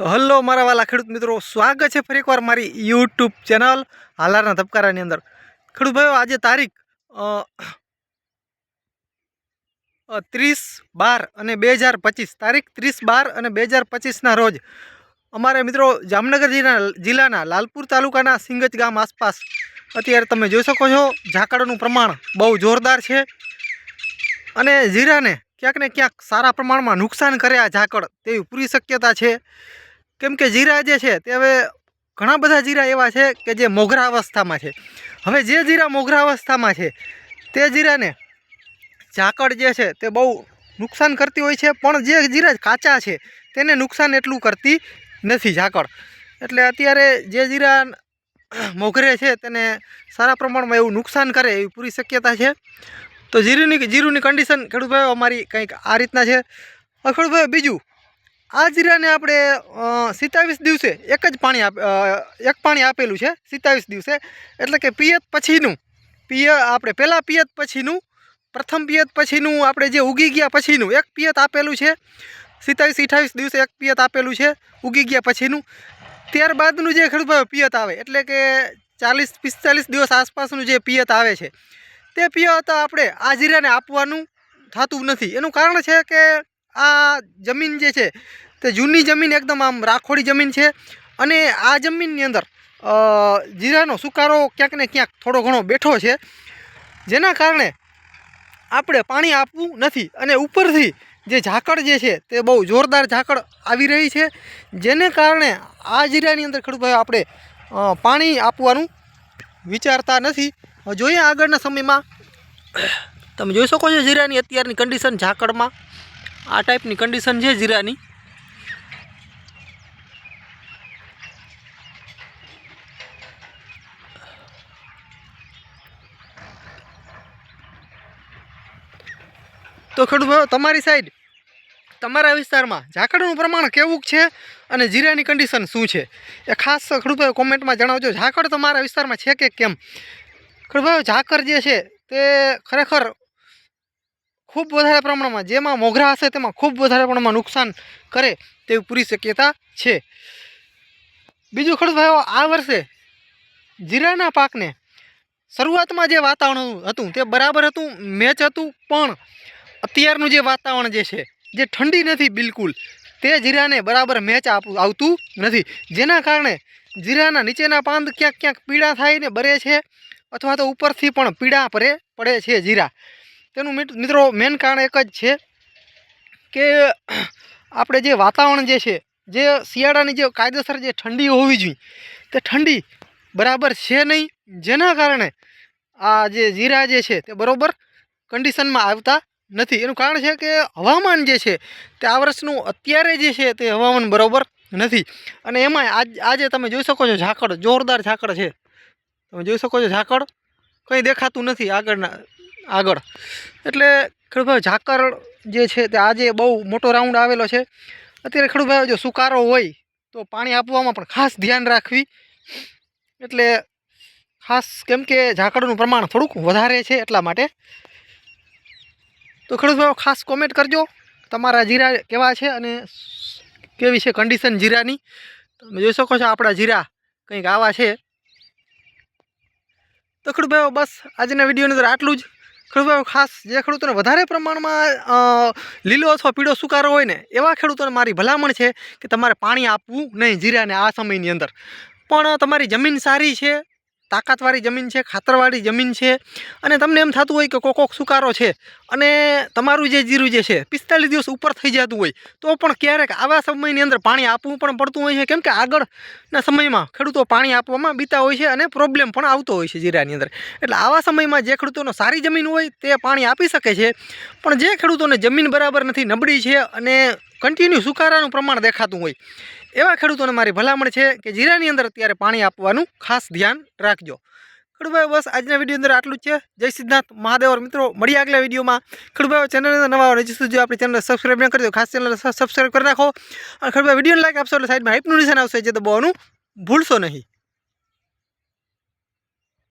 તો હલો મારા વાલા ખેડૂત મિત્રો, સ્વાગત છે ફરી એકવાર મારી યુટ્યુબ ચેનલ હાલારના ધબકારાની અંદર. ખેડૂત ભાઈઓ, આજે તારીખ ત્રીસ બાર અને બે હજાર પચીસ. તારીખ ત્રીસ બાર અને બે હજાર પચીસના રોજ અમારે મિત્રો જામનગર જિલ્લા, જિલ્લાના લાલપુર તાલુકાના સિંગજ ગામ આસપાસ, અત્યારે તમે જોઈ શકો છો, ઝાકળનું પ્રમાણ બહુ જોરદાર છે અને જીરાને ક્યાંક ને ક્યાંક સારા પ્રમાણમાં નુકસાન કર્યા ઝાકળ તેવી પૂરી શક્યતા છે. કેમ કે જીરા જે છે તે હવે ઘણા બધા જીરા એવા છે કે જે મોઘરા અવસ્થામાં છે. હવે જે જીરા મોઘરા અવસ્થામાં છે, તે જીરાને ઝાકળ જે છે તે બહુ નુકસાન કરતી હોય છે, પણ જે જીરા કાચા છે, તેને નુકસાન એટલું કરતી નથી ઝાકળ. એટલે અત્યારે જે જીરા મોઘરે છે, તેને સારા પ્રમાણમાં એવું નુકસાન કરે એવી પૂરી શક્યતા છે. તો જીરુની જીરુની કન્ડિશન ખેડૂતભાઈ અમારી કંઈક આ રીતના છે. ખેડૂતભાઈ ખેડૂત બીજું આ જીરાને આપણે સિત્તાવીસ દિવસે એક જ પાણી એક પાણી આપેલું છે, સિત્તાવીસ દિવસે. એટલે કે પિયત પછીનું, પિય, આપણે પહેલાં પિયત પછીનું, પ્રથમ પિયત પછીનું આપણે જે ઉગી ગયા પછીનું, એક પિયત આપેલું છે. સિત્તાવીસ અઠાવીસ દિવસે એક પિયત આપેલું છે, ઉગી ગયા પછીનું. ત્યારબાદનું જે ખેડૂત ભાઈઓ પિયત આવે, એટલે કે ચાલીસ, પિસ્તાલીસ દિવસ આસપાસનું જે પિયત આવે છે. તે પિયત આપણે આ જીરાને આપવાનું થતું નથી. એનું કારણ છે કે આ જમીન જે છે, તે જૂની જમીન એકદમ આમ રાખોડી જમીન છે અને આ જમીનની અંદર જીરાનો સુકારો ક્યાંક ને ક્યાંક થોડો ઘણો બેઠો છે. જેના કારણે આપણે પાણી આપવું નથી અને ઉપરથી જે ઝાકળ જે છે, તે બહુ જોરદાર ઝાકળ આવી રહી છે. જેને કારણે આ જીરાની અંદર ખેડૂતભાઈ આપણે પાણી આપવાનું વિચારતા નથી. જોઈએ આગળના સમયમાં, તમે જોઈ શકો છો જીરાની અત્યારની કન્ડિશન ઝાકળમાં. આ ટાઈપની કન્ડિશન છે જીરાની. તો ખેડૂત તમારી સાઈડ તમારા વિસ્તારમાં ઝાકળનું પ્રમાણ કેવું છે અને જીરાની કન્ડિશન શું છે? એ ખાસ ખેડૂત ભાઈઓ કોમેન્ટમાં જણાવજો. ઝાકળ તમારા વિસ્તારમાં છે કે કેમ? ખેડૂત ભાઈઓ ઝાકર જે છે તે ખરેખર ખૂબ વધારે પ્રમાણમાં, જેમાં મોઘરા હશે તેમાં ખૂબ વધારે પ્રમાણમાં નુકસાન કરે તેવી પૂરી શક્યતા છે. બીજું ખેડૂત ભાઈઓ, આ વર્ષે જીરાના પાકને શરૂઆતમાં જે વાતાવરણ હતું તે બરાબર હતું, મેચ હતું, પણ અત્યારનું જે વાતાવરણ જે છે, જે ઠંડી નથી બિલકુલ, તે જીરાને બરાબર મેચ આવતું નથી. જેના કારણે જીરાના નીચેના પાંદ ક્યાંક ક્યાંક પીળા થાય ને બરે છે, અથવા તો ઉપરથી પણ પીળા પરે, પડે છે જીરા. તેનું મિત- મિત્રો મેન કારણ એક જ છે કે આપણે જે વાતાવરણ જે છે, જે શિયાળાની જે કાયદેસર જે ઠંડી હોવી જોઈએ, તે ઠંડી બરાબર છે નહીં, જેના કારણે આ જે જીરા જે છે, તે બરાબર કન્ડિશનમાં આવતા નથી. એનું કારણ છે કે હવામાન જે છે, તે આ વર્ષનું અત્યારે જે છે, તે હવામાન બરાબર નથી. અને એમાંય આજ, આજે તમે જોઈ શકો છો ઝાકળ, જોરદાર ઝાકળ છે. તમે જોઈ શકો છો ઝાકળ, કંઈ દેખાતું નથી આગળના આગળ. એટલે ખેડૂત ઝાકળ જે છે તે આજે બહુ મોટો રાઉન્ડ આવેલો છે. અત્યારે ખેડૂત જો સુકારો હોય તો પાણી આપવામાં પણ ખાસ ધ્યાન રાખવી. એટલે ખાસ કેમ કે ઝાકળનું પ્રમાણ થોડુંક વધારે છે એટલા માટે. તો ખેડૂતભાઈઓ ખાસ કોમેન્ટ કરજો. તમારા જીરા કેવા છે અને કેવી છે કન્ડિશન જીરાની? તમે જોઈ શકો છો આપણા જીરા કંઈક આવા છે. તો ખેડૂતભાઈઓ બસ આજના વિડીયોની અંદર આટલું જ. ખેડૂત ભાઈઓ ખાસ જે ખેડૂતોને વધારે પ્રમાણમાં લીલો અથવા પીળો સુકારો હોય ને, એવા ખેડૂતોને મારી ભલામણ છે કે તમારે પાણી આપવું નહીં જીરાને આ સમયની અંદર. પણ તમારી જમીન સારી છે તાકાતવાળી જમીન છે, ખાતરવાળી જમીન છે અને તમને એમ થતું હોય કે કોકોક સુકારો છે અને તમારું જે જીરું જે છે, પિસ્તાલીસ દિવસ ઉપર થઈ જતું હોય, તો પણ ક્યારેક આવા સમયની અંદર પાણી આપવું પણ પડતું હોય છે. કેમ કે આગળના સમયમાં ખેડૂતો પાણી આપવામાં બીતા હોય છે અને પ્રોબ્લેમ પણ આવતો હોય છે જીરાની અંદર. એટલે આવા સમયમાં જે ખેડૂતોનો સારી જમીન હોય તે પાણી આપી શકે છે, પણ જે ખેડૂતોને જમીન બરાબર નથી, નબળી છે અને કન્ટિન્યુ સુકારાનું પ્રમાણ દેખાતું હોય એવા ખેડૂતોને મારી ભલામણ છે કે જીરાની અંદર અત્યારે પાણી આપવાનું ખાસ ધ્યાન રાખજો. ખેડૂતભાઈ, બસ આજના વીડિયો અંદર આટલું જ છે. જય સિદ્ધાર્થ મહાદેવ મિત્રો મળી આગલા વિડીયોમાં. ખેડૂતભાઈ ચેનલ અંદર નવા હજી સુધી આપણી ચેનલ સબસ્ક્રાઈબ ન કરી દો. ખાસ ચેનલ સબસ્ક્રાઈબ કરી નાખો. અને ખેડૂતભાઈ વીડિયો લાઈક આપશો એટલે સાઈડમાં હાઈપનું નિશાન આવશે, જે દબાવવાનું ભૂલશો નહીં.